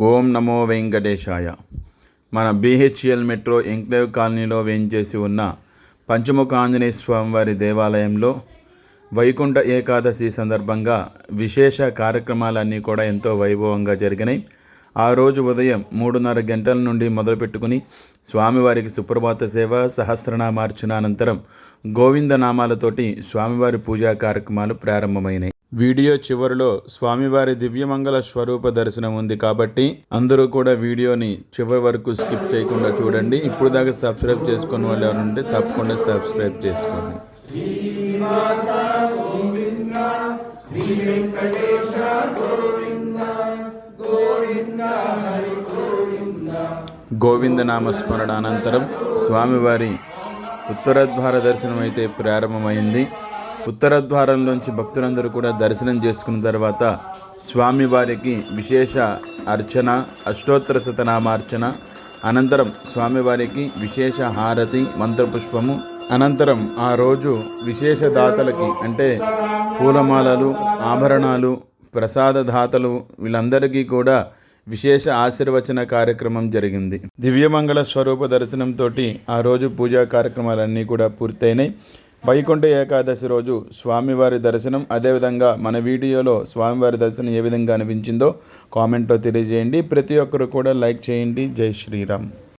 ఓం నమో వెంకటేశాయ. మన BHL metro enclave కాలనీలో వేయించేసి ఉన్న పంచముఖ ఆంజనేయ స్వామివారి దేవాలయంలో వైకుంఠ ఏకాదశి సందర్భంగా విశేష కార్యక్రమాలన్నీ కూడా ఎంతో వైభవంగా జరిగినాయి. ఆ రోజు ఉదయం మూడున్నర గంటల నుండి మొదలుపెట్టుకుని స్వామివారికి సుప్రభాత సేవ సహస్రనామార్చన అనంతరం గోవింద నామాలతోటి స్వామివారి పూజా కార్యక్రమాలు ప్రారంభమైనాయి. వీడియో చివరిలో స్వామివారి దివ్యమంగళ స్వరూప దర్శనం ఉంది కాబట్టి అందరూ కూడా వీడియోని చివరి వరకు స్కిప్ చేయకుండా చూడండి. ఇప్పుడు దాకా సబ్స్క్రైబ్ చేసుకుని వాళ్ళు ఎవరుంటే తప్పకుండా సబ్స్క్రైబ్ చేసుకోండి. గోవింద నామస్మరణ అనంతరం స్వామివారి ఉత్తరద్వార దర్శనం అయితే ప్రారంభమైంది. ఉత్తర ద్వారంలోంచి భక్తులందరూ కూడా దర్శనం చేసుకున్న తర్వాత స్వామివారికి విశేష అర్చన అష్టోత్తర శతనామార్చన అనంతరం స్వామివారికి విశేష హారతి మంత్రపుష్పము అనంతరం ఆ రోజు విశేష దాతలకి అంటే పూలమాలలు ఆభరణాలు ప్రసాద దాతలు వీళ్ళందరికీ కూడా విశేష ఆశీర్వచన కార్యక్రమం జరిగింది. దివ్యమంగళ స్వరూప దర్శనంతో ఆ రోజు పూజా కార్యక్రమాలన్నీ కూడా పూర్తయినాయి. వైకుంఠ ఏకాదశి రోజు స్వామివారి దర్శనం. అదేవిధంగా మన వీడియోలో స్వామివారి దర్శనం ఏ విధంగా అనిపించిందో కామెంట్లో తెలియజేయండి. ప్రతి ఒక్కరు కూడా లైక్ చేయండి. జై శ్రీరామ్.